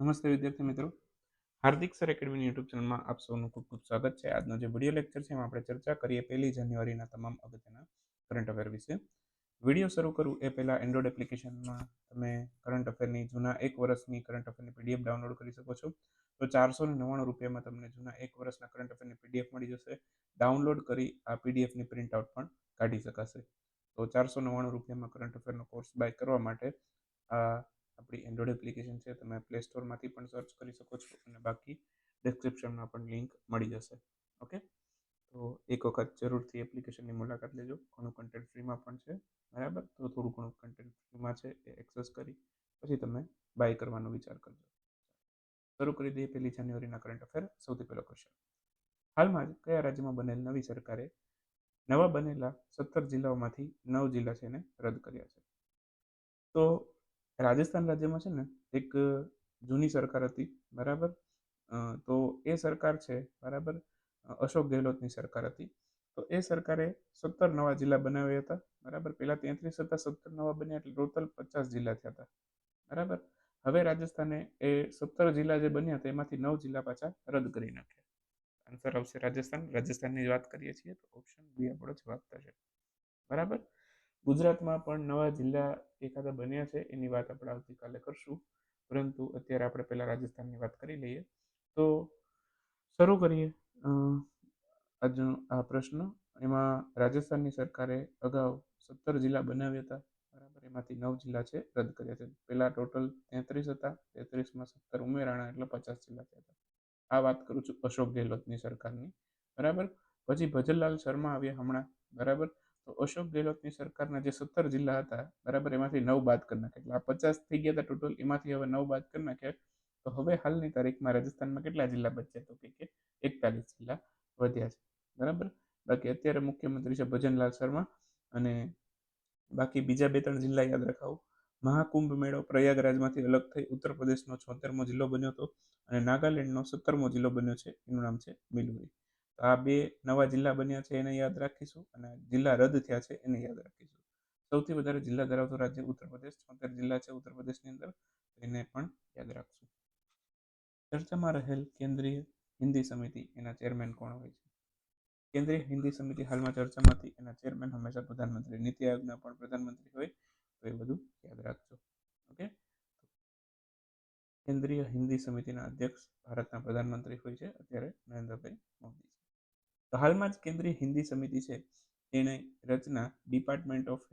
નમસ્તે વિદ્યાર્થી મિત્રો. હાર્દિક સર એકેડમીની યુટ્યુબ ચેનલમાં આપ સૌનું ખૂબ ખૂબ સ્વાગત છે. આજનો જે વીડિયો લેક્ચર છે એમાં આપણે ચર્ચા કરીએ પહેલી જાન્યુઆરીના તમામ અગત્યના કરંટ અફેર વિશે. વીડિયો શરૂ કરું એ પહેલાં એન્ડ્રોઇડ એપ્લિકેશનમાં તમે કરંટ અફેરની જૂના એક વર્ષની કરંટ અફેરની પીડીએફ ડાઉનલોડ કરી શકો છો. તો ચારસો ને નવ્વાણું રૂપિયામાં તમને જૂના એક વર્ષના કરંટ અફેરની પીડીએફ મળી જશે. ડાઉનલોડ કરી આ પીડીએફની પ્રિન્ટ આઉટ પણ કાઢી શકાશે. તો ચારસો નવ્વાણું રૂપિયામાં કરંટ અફેરનો કોર્સ બાય કરવા માટે આ આપણી એન્ડ્રોઈડ એપ્લિકેશન છે, તમે પ્લે સ્ટોરમાંથી પણ સર્ચ કરી શકો છો અને બાકી ડિસ્ક્રિપ્શનમાં પણ લિંક મળી જશે. ઓકે તો એક વખત જરૂરથી એપ્લિકેશનની મુલાકાત લેજો. ઘણું કન્ટેન્ટ ફ્રીમાં પણ છે. બરાબર? તો થોડું ઘણું કન્ટેન્ટ ફ્રીમાં છે એ એક્સેસ કરી, પછી તમે બાય કરવાનો વિચાર કરજો. શરૂ કરી દઈએ પહેલી જાન્યુઆરીના કરંટ અફેર સૌથી પહેલો ક્વેશ્ચન હાલમાં જ કયા રાજ્યમાં બનેલ નવી સરકારે નવા બનેલા સત્તર જિલ્લાઓમાંથી નવ જિલ્લા છે એને રદ કર્યા છે? તો રાજસ્થાન રાજ્યમાં છે ને એક જૂની સરકાર હતી, બરાબર? તો એ સરકાર છે, બરાબર? અશોક ગેહલોતની સરકાર હતી. તો એ સરકારે સત્તર નવા જિલ્લા બનાવ્યા હતા, બરાબર? પહેલાં તેત્રીસ હતા, સત્તર નવા બન્યા એટલે ટોટલ પચાસ જિલ્લા થયા હતા, બરાબર? હવે રાજસ્થાને એ સત્તર જિલ્લા જે બન્યા હતા, એમાંથી નવ જિલ્લા પાછા રદ કરી નાખ્યા. આન્સર આવશે રાજસ્થાન. રાજસ્થાનની વાત કરીએ છીએ તો ઓપ્શન બી આપણો જવાબ થશે. બરાબર? ગુજરાતમાં પણ નવા જિલ્લા એકાદા બન્યા છે, એની વાત આપણે આવતીકાલે કરશું. પરંતુ અત્યારે આપણે પહેલાં રાજસ્થાનની વાત કરી લઈએ. તો શરૂ કરીએ. આજનો આ પ્રશ્ન. એમાં રાજસ્થાનની સરકારે અગાઉ સત્તર જિલ્લા બનાવ્યા હતા. બરાબર, એમાંથી નવ જિલ્લા છે, રદ કર્યા છે. પહેલાં ટોટલ તેત્રીસ હતા. તેત્રીસમાં સત્તર ઉમેરાણા એટલે પચાસ જિલ્લા થયા હતા. આ વાત કરું છું અશોક ગેહલોતની સરકારની. બરાબર? પછી ભજનલાલ શર્મા આવ્યા હમણાં. બરાબર? તો અશોક ગેહલોતની સરકારના જે સત્તર જિલ્લા હતા, બરાબર, એમાંથી નવ બાદ કરી નાખ્યા. એટલે આ પચાસ થઈ ગયા હતા ટોટલ એમાંથી હવે નવ બાદ કરી નાખ્યા. તો હવે હાલની તારીખમાં રાજસ્થાનમાં કેટલા જિલ્લા બચ્યા તો કે એકતાલીસ જિલ્લા વધ્યા છે. બરાબર? બાકી અત્યારે મુખ્યમંત્રી છે ભજનલાલ શર્મા અને બાકી બીજા બે ત્રણ જિલ્લા યાદ રખાવો. મહાકુંભ મેળો પ્રયાગરાજમાંથી અલગ થઈ ઉત્તર પ્રદેશનો છોતેરમો જિલ્લો બન્યો હતો અને નાગાલેન્ડનો સત્તરમો જિલ્લો બન્યો છે. એનું નામ છે મિલુરી તો આ બે નવા જિલ્લા બન્યા છે એને યાદ રાખીશું અને જિલ્લા રદ થયા છે એને યાદ રાખીશું. સૌથી વધારે જિલ્લા ધરાવતો રાજ્ય ઉત્તર પ્રદેશ છોતેર જિલ્લા છે ઉત્તર પ્રદેશની અંદર એને પણ યાદ રાખશું. ચર્ચામાં રહેલ કેન્દ્રીય હિન્દી સમિતિ એના ચેરમેન કોણ હોય છે? કેન્દ્રીય હિન્દી સમિતિ હાલમાં ચર્ચામાંથી એના ચેરમેન હંમેશા પ્રધાનમંત્રી. નીતિ આયોગના પણ પ્રધાનમંત્રી હોય, તો એ બધું યાદ રાખજો. ઓકે? કેન્દ્રીય હિન્દી સમિતિના અધ્યક્ષ ભારતના પ્રધાનમંત્રી હોય છે અત્યારે નરેન્દ્રભાઈ મોદી હાલમાં જ કેન્દ્રીય હિન્દી સમિતિ છે, તેણે રચના ડિપાર્ટમેન્ટ ઓફ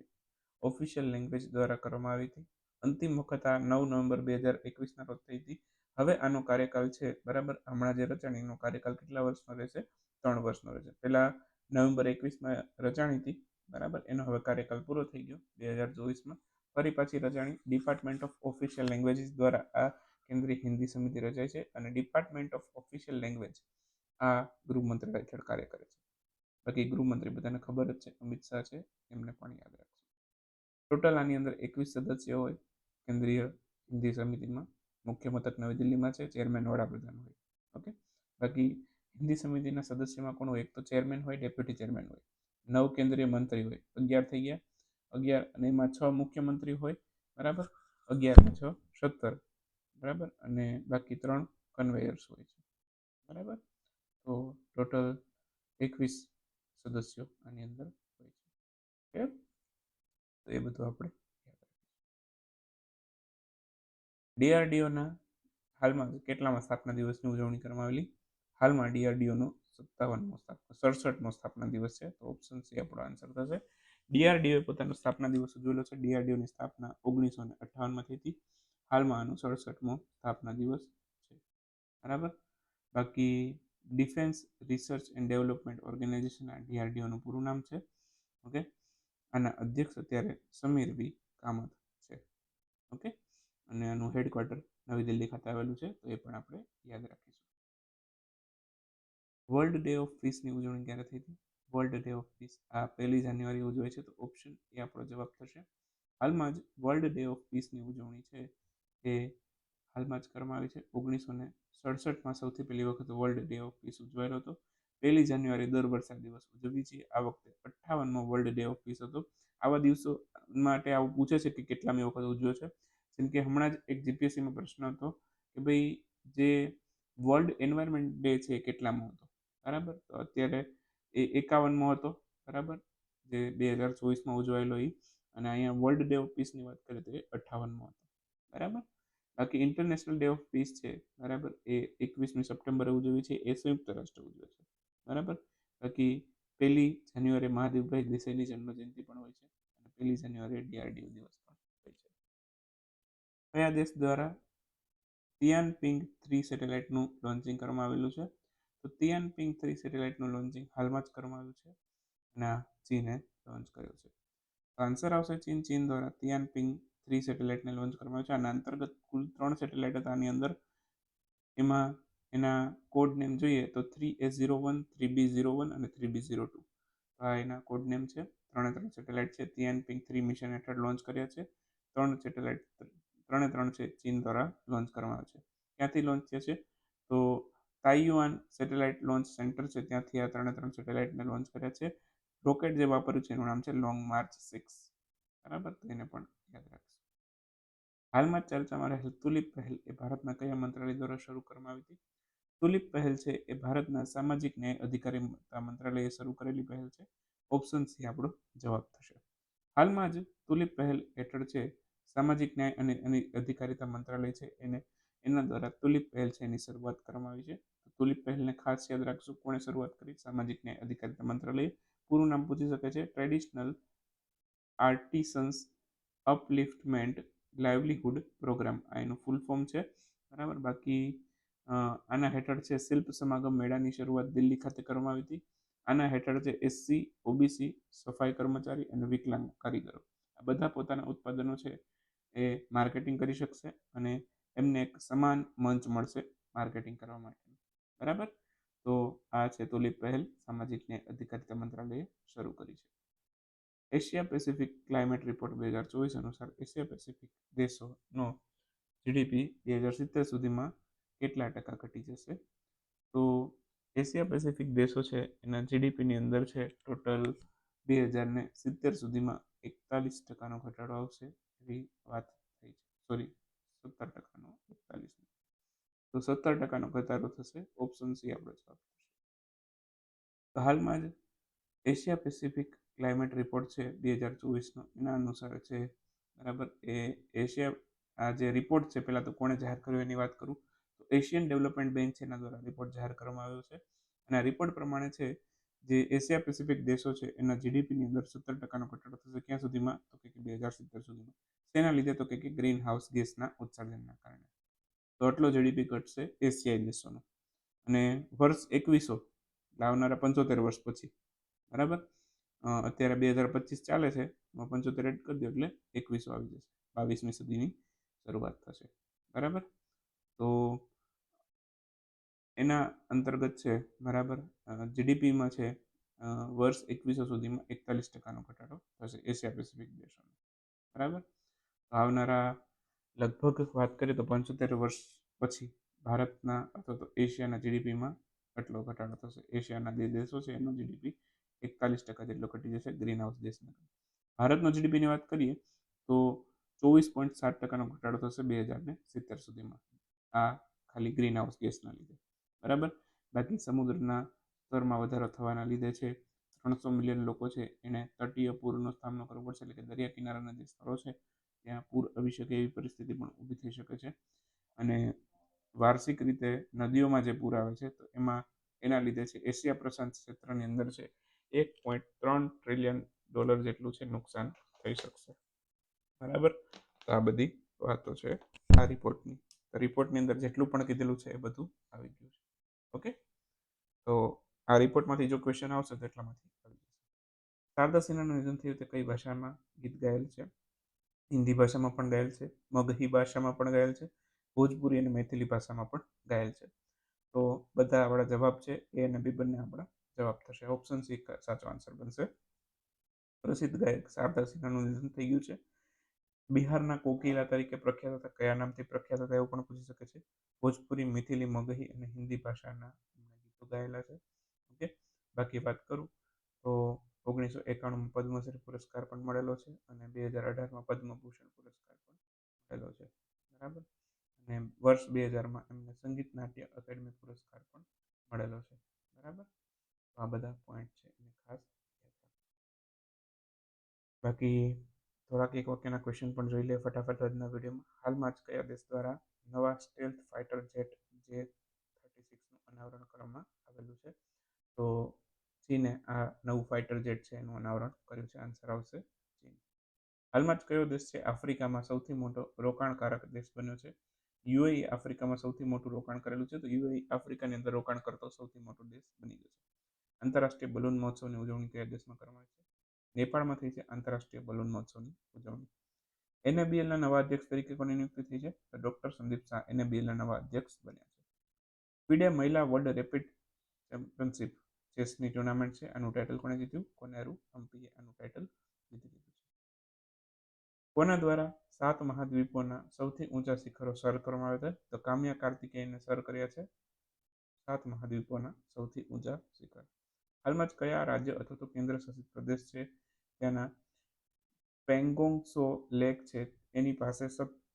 ઓફિશિયલ લેંગ્વેજ દ્વારા કરવામાં આવી હતી. અંતિમ વખત આ નવ નવેમ્બર બે હજાર એકવીસના રોજ થઈ હતી. હવે આનો કાર્યકાલ છે, બરાબર? હમણાં જે રચાણી એનો કાર્યકાલ કેટલા વર્ષનો રહેશે? ત્રણ વર્ષનો રહેશે. પહેલાં નવેમ્બર એકવીસમાં રચાણી હતી, બરાબર? એનો હવે કાર્યકાલ પૂરો થઈ ગયો, બે હજાર ચોવીસમાં. ફરી પાછી રચાણી ડિપાર્ટમેન્ટ ઓફ ઓફિશિયલ લેંગ્વેજીસ દ્વારા આ કેન્દ્રીય હિન્દી સમિતિ રચાય છે અને ડિપાર્ટમેન્ટ ઓફ ઓફિશિયલ લેંગ્વેજ આ ગૃહ મંત્રાલય હેઠળ કાર્ય કરે છે. બાકી ગૃહમંત્રી બધાને ખબર જ છે, અમિત શાહ છે, એમને પણ યાદ રાખજો. ટોટલ આની અંદર એકવીસ સદસ્ય હોય, કેન્દ્રીય હિન્દી સમિતિમાં. મુખ્ય મથક નવી દિલ્હીમાં છે, ચેરમેન વડાપ્રધાન હોય. ઓકે? બાકી હિન્દી સમિતિના સદસ્યમાં કોણ હોય? એક તો ચેરમેન હોય, ડેપ્યુટી ચેરમેન હોય. નવ કેન્દ્રીય મંત્રી હોય. અગિયાર થઈ ગયા. અગિયાર અને એમાં છ મુખ્યમંત્રી હોય. બરાબર? અગિયાર છ, સત્તર. બરાબર? અને બાકી ત્રણ કન્વેયર્સ હોય છે. બરાબર? તો ટોટલ એકવીસ સદસ્યો આની અંદર હોય છે. ઓકે તો એ બધું આપણે ડીઆરડીઓના હાલમાં કેટલામાં સ્થાપના દિવસની ઉજવણી કરવામાં આવેલી? હાલમાં ડીઆરડીઓનો સત્તાવનમો સ્થાપના સડસઠમો સ્થાપના દિવસ છે. તો ઓપ્શન સી આપણો આન્સર થશે. ડીઆરડીઓએ પોતાનો સ્થાપના દિવસ ઉજવેલો છે. ડીઆરડીઓની સ્થાપના ઓગણીસો ને અઠાવનમાં થઈ હતી. હાલમાં આનો સડસઠમો સ્થાપના દિવસ છે. બરાબર? બાકી defence, research and development organisation આ ડીઆરડીઓનું પૂરું નામ છે. ઓકે? આના અધ્યક્ષ અત્યારે સમીર બી કામત છે. ઓકે? અને આનું હેડક્વાર્ટર નવી દિલ્હી ખાતે આવેલું છે, તો એ પણ આપણે યાદ રાખીશું. વર્લ્ડ ડે ઓફ પીસની ઉજવણી ક્યારે થઈ હતી? વર્લ્ડ ડે ઓફ પીસ આ પહેલી જાન્યુઆરી ઉજવાય છે, તો ઓપ્શન એ આપણો જવાબ થશે. હાલમાં જ વર્લ્ડ ડે ઓફ પીસની ઉજવણી છે એ હાલમાં જ કરવામાં આવી છે, ઓગણીસો ને સડસઠમાં સૌથી પહેલી વખત વર્લ્ડ ડે ઓફ પીસ ઉજવાયેલો હતો. પહેલી જાન્યુઆરી દર વર્ષે આ દિવસ ઉજવી છે. આ વખતે અઠ્ઠાવનમો વર્લ્ડ ડે ઓફ પીસ હતો. આવા દિવસો માટે આવું પૂછે છે કે કેટલામી વખત ઉજવ્યો છે? જેમ કે હમણાં જ એક જીપીએસસીમાં પ્રશ્ન હતો કે ભાઈ જે વર્લ્ડ એન્વાયરમેન્ટ ડે છે એ કેટલામાં હતો? બરાબર? તો અત્યારે એ એકાવનમો હતો. બરાબર? જે બે હજાર ચોવીસમાં ઉજવાયેલો એ અને અહીંયા વર્લ્ડ ડે ઓફ પીસની વાત કરીએ તો એ અઠ્ઠાવનમો હતો. બરાબર? બાકી ઇન્ટરનેશનલ ડે ઓફ પીસ છે, બરાબર? એ એકવીસમી સપ્ટેમ્બરે ઉજવી છે, એ સંયુક્ત રાષ્ટ્ર ઉજવે છે, બરાબર? બાકી પહેલી જાન્યુઆરી મહાદેવભાઈ દેસાઈની જન્મજયંતિ પણ હોય છે અને પહેલી જાન્યુઆરી ડીઆરડીઓ દિવસ પણ હોય છે. કયા દેશ દ્વારા તિયાન પિંગ થ્રી સેટેલાઇટનું લોન્ચિંગ કરવામાં આવેલું છે? તો તિયાન પિંગ થ્રી સેટેલાઇટનું લોન્ચિંગ હાલમાં જ કરવામાં આવ્યું છે અને ચીને લોન્ચ કર્યો છે. આન્સર આવશે ચીન ચીન દ્વારા તિયાન પિંગ થ્રી સેટેલાઇટને લોન્ચ કરવામાં આવ્યો છે. આના અંતર્ગત કુલ ત્રણ સેટેલાઇટ હતા. આની અંદર એમાં એના કોડ નેમ જોઈએ તો three A zero one three B zero one અને થ્રી બી ઝીરો ટુ આ એના કોડ નેમ છે. ત્રણે ત્રણ સેટેલાઇટ છે. તિયાન પિંક થ્રી મિશન હેઠળ લોન્ચ કર્યા છે. ત્રણ સેટેલાઇટ ત્રણે ત્રણ છે ચીન દ્વારા લોન્ચ કરવામાં આવે છે. ક્યાંથી લોન્ચ થયા છે? તો તાઇયુઆન સેટેલાઇટ લોન્ચ સેન્ટર છે. ત્યાંથી આ ત્રણે ત્રણ સેટેલાઇટને લોન્ચ કર્યા છે. રોકેટ જે વાપર્યું છે એનું નામ છે લોંગ માર્ચ સિક્સ બરાબર? તો એને પણ યાદ રાખજો હાલમાં ચર્ચામાં રહેલ તુલિપ પહેલ એ ભારતના કયા મંત્રાલય દ્વારા શરૂ કરવામાં આવી હતી? તુલિપ પહેલ છે એ ભારતના સામાજિક ન્યાય અધિકારીતા મંત્રાલયે શરૂ કરેલી પહેલ છે. ઓપ્શન સી આપણો જવાબ થશે. હાલમાં જ તુલિપ પહેલ હેઠળ છે સામાજિક ન્યાય અને અધિકારીતા મંત્રાલય છે એને, એના દ્વારા તુલિપ પહેલ છે એની શરૂઆત કરવામાં આવી છે. તુલિપ પહેલને ખાસ યાદ રાખશું કોણે શરૂઆત કરી? સામાજિક ન્યાય અધિકારીતા મંત્રાલય. પૂરું નામ પૂછી શકે છે. Traditional artisans upliftment livelihood programme આ એનું ફૂલ ફોર્મ છે. બરાબર? બાકી આના હેઠળ છે શિલ્પ સમાગમ મેળાની શરૂઆત દિલ્હી ખાતે કરવામાં આવી હતી. આના હેઠળ છે એસસી ઓબીસી સફાઈ કર્મચારી અને વિકલાંગ કારીગરો. આ બધા પોતાના ઉત્પાદનો છે એ માર્કેટિંગ કરી શકશે અને એમને એક સમાન મંચ મળશે માર્કેટિંગ કરવા માટે. બરાબર? તો આ છે તુલિપ પહેલ, સામાજિક ન્યાય અધિકારિતા મંત્રાલયે શરૂ કરી છે. એશિયા પેસિફિક ક્લાઇમેટ રિપોર્ટ બે હજાર ચોવીસ અનુસાર એશિયા પેસિફિક દેશોનો જીડીપી બે હજાર સિત્તેર સુધીમાં કેટલા ટકા ઘટી જશે તો એશિયા પેસિફિક દેશો છે એના જીડીપીની અંદર છે ટોટલ બે હજાર ને સિત્તેર સુધીમાં એકતાલીસ ટકાનો ઘટાડો આવશે એવી વાત થઈ છે સોરી સત્તર ટકાનો એકતાલીસ તો સત્તર ટકાનો ઘટાડો થશે ઓપ્શન સી આપણો જવાબ હાલમાં જ એશિયા પેસિફિક ક્લાઇમેટ રિપોર્ટ છે, બે હજાર ચોવીસનો. એના અનુસાર છે, બરાબર? એ એશિયા આ જે રિપોર્ટ છે, પહેલાં તો કોણે જાહેર કર્યો એની વાત કરું? તો એશિયન ડેવલપમેન્ટ બેંક છે, એના દ્વારા રિપોર્ટ જાહેર કરવામાં આવ્યો છે. અને આ રિપોર્ટ પ્રમાણે છે, જે એશિયા પેસિફિક દેશો છે, એના જીડીપીની અંદર સત્તર ટકાનો ઘટાડો થશે. ક્યાં સુધીમાં? તો કે બે હજાર સિત્તેર સુધીમાં. તેના લીધે તો કે ગ્રીન હાઉસ ગેસના ઉત્સર્જનના કારણે. તો આટલો જીડીપી ઘટશે એશિયાઈ દેશોનો. અને વર્ષ એકવીસો લાવનારા પંચોતેર વર્ષ પછી. બરાબર? અત્યારે બે હજાર પચીસ ચાલે છે પંચોતેર એડ કરી દો એટલે એકવીસો આવી જશે, બાવીસમી સદીની શરૂઆત થશે, બરાબર? તો એના અંતર્ગત છે, બરાબર? જીડીપીમાં છે વર્ષ એકવીસો સુધીમાં એકતાલીસ ટકાનો ઘટાડો થશે એશિયા પેસિફિક દેશોનો, બરાબર? આવનારા લગભગ વાત કરીએ તો પંચોતેર વર્ષ પછી ભારતના અથવા તો એશિયાના જીડીપીમાં આટલો ઘટાડો થશે? એશિયાના જે દેશો છે એનો જીડીપી એકતાલીસ ટકા જેટલો ઘટી જશે ગ્રીન હાઉસ દેશના ભારતનો જીડીપીની વાત કરીએ, તો ચોવીસ પોઈન્ટ સાત ટકાનો ઘટાડો થશે બે હજાર ને સિત્તેર સુધીમાં આ ખાલી ગ્રીન હાઉસ ગેસના લીધે. બરાબર? બાકી સમુદ્રના સ્તરમાં વધારો થવાના લીધે છે, ત્રણસો મિલિયન લોકો છે, એને તટીય પૂરનો સામનો કરવો પડશે, એટલે કે દરિયા કિનારાના જે સ્થળો છે, ત્યાં પૂર આવી શકે એવી પરિસ્થિતિ પણ ઊભી થઈ શકે છે. અને વાર્ષિક રીતે નદીઓમાં જે પૂર આવે છે, તો એમાં એના લીધે છે, એશિયા પ્રશાંત ક્ષેત્રની અંદર છે એક પોઈન્ટ ત્રણ ટ્રિલિયન ડોલર જેટલું છે નુકસાન થઈ શકશે. બરાબર? તો આ બધી વાતો છે આ રિપોર્ટની રિપોર્ટની અંદર જેટલું પણ કીધેલું છે એ બધું આવી ગયું છે. ઓકે? તો આ રિપોર્ટમાંથી જો ક્વેશ્ચન આવશે તો એટલામાંથી શારદા સિન્હાનું નિધન થયું તે કઈ ભાષામાં ગીત ગાયેલ છે? હિન્દી ભાષામાં પણ ગાયેલ છે, મગહી ભાષામાં પણ ગાયેલ છે, ભોજપુરી અને મૈથિલી ભાષામાં પણ ગાયેલ છે. તો બધા આપણા જવાબ છે એ અને બી બંને આપણા જવાબ થશે. ઓપ્શન સી સાચો આન્સર બનશે. પ્રસિદ્ધ ગાયક શારદા સિન્હાનું નિધન થઈ ગયું છે. બિહારના કોકિલા તરીકે પ્રખ્યાત હતા. કયા નામથી પ્રખ્યાત હતા એવું પણ પૂછી શકે છે. ભોજપુરી, મિથિલી, મગહી અને હિન્દી ભાષાના ગીતો ગાયેલા છે. ઓકે? બાકી વાત કરું તો ઓગણીસો એકાણુંમાં પદ્મશ્રી પુરસ્કાર પણ મળેલો છે અને બે હજાર અઢારમાં પદ્મભૂષણ પુરસ્કાર પણ મળેલો છે. બરાબર? અને વર્ષ બે હજારમાં એમને સંગીત નાટ્ય અકેડમી પુરસ્કાર પણ મળેલો છે. બરાબર? આ બધા પોઈન્ટ છે ખાસ બાકી થોડાક એક વાક્યના ક્વેશ્ચન પણ જોઈ લે ફટાફટ આજના વિડીયોમાં. હાલમાં જ કયા દેશ દ્વારા નવા સ્ટેલ્થ ફાઇટર જેટ જે થર્ટી સિક્સનું અનાવરણ કરવામાં આવેલું છે? તો ચીને આ નવું ફાઇટર જેટ છે એનું અનાવરણ કર્યું છે. આન્સર આવશે ચીન. હાલમાં જ કયો દેશ છે? આફ્રિકામાં સૌથી મોટો રોકાણકારક દેશ બન્યો છે. યુએઈ આફ્રિકામાં સૌથી મોટું રોકાણ કરેલું છે. તો યુએઈ આફ્રિકાની અંદર રોકાણ કરતો સૌથી મોટો દેશ બની ગયો છે. આંતરરાષ્ટ્રીય બલૂન મહોત્સવની ઉજવણી કયા દેશમાં કરવામાં આવે છે? નેપાળમાં થઈ છે આંતરરાષ્ટ્રીય બલૂન મહોત્સવની ઉજવણી. એનએબીએલના નવા અધ્યક્ષ તરીકે કોની નિયુક્તિ થઈ છે? તો ડોક્ટર સંદીપ શાહ એનએબીએલના નવા અધ્યક્ષ બન્યા છે. ફીડે મહિલા વર્લ્ડ રેપિડ ચેમ્પિયનશિપ ચેસની ટુર્નામેન્ટ છે. આનું ટાઇટલ કોણે જીત્યું? કોનેરુ હમ્પીએ આનું ટાઇટલ જીતી લીધું છે. કોના દ્વારા સાત મહાદ્વીપોના સૌથી ઊંચા શિખરો સર કરવામાં આવ્યા હતા? તો કામ્યા કાર્તિકેયને સર કર્યા છે સાત મહાદ્વીપોના સૌથી ઊંચા શિખર. હાલમાં જ કયા રાજ્ય અથવા તો કેન્દ્ર શાસિત પ્રદેશ છે? ત્યાંના પેંગોંગ સો લેક છે. એની પાસે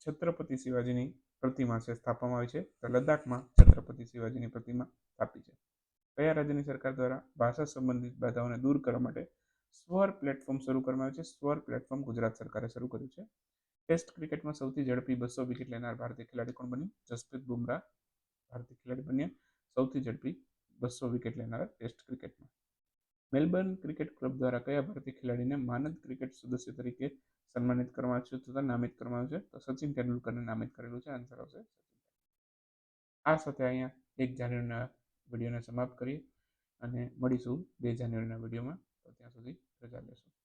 છત્રપતિ શિવાજીની પ્રતિમા છે, સ્થાપવામાં આવી છે. તો લદ્દાખમાં છત્રપતિ શિવાજીની પ્રતિમા સ્થાપી છે. કયા રાજ્યની સરકાર દ્વારા ભાષા સંબંધિત બાધાઓને દૂર કરવા માટે સ્વર પ્લેટફોર્મ શરૂ કરવામાં આવ્યું છે? સ્વર પ્લેટફોર્મ ગુજરાત સરકારે શરૂ કર્યું છે. ટેસ્ટ ક્રિકેટમાં સૌથી ઝડપી બસો વિકેટ લેનાર ભારતીય ખેલાડી કોણ બન્યું? જસપ્રીત બુમરાહ, ભારતીય ખેલાડી બન્યા. સૌથી ઝડપી બસો વિકેટ લેનારા ટેસ્ટ ક્રિકેટમાં. મેલબર્ન ક્રિકેટ ક્લબ દ્વારા કયા ભારતીય ખેલાડીને માનદ ક્રિકેટ સદસ્ય તરીકે સન્માનિત કરવામાં આવ્યું તથા નામિત કરવામાં આવ્યું છે? તો સચિન તેંડુલકરને નામિત કરેલું છે. આન્સર આવશે આ સાથે અહીંયા એક જાન્યુઆરીના વિડીયોને સમાપ્ત કરીએ અને મળીશું બે જાન્યુઆરીના વિડીયોમાં. તો ત્યાં સુધી રજા લેશું.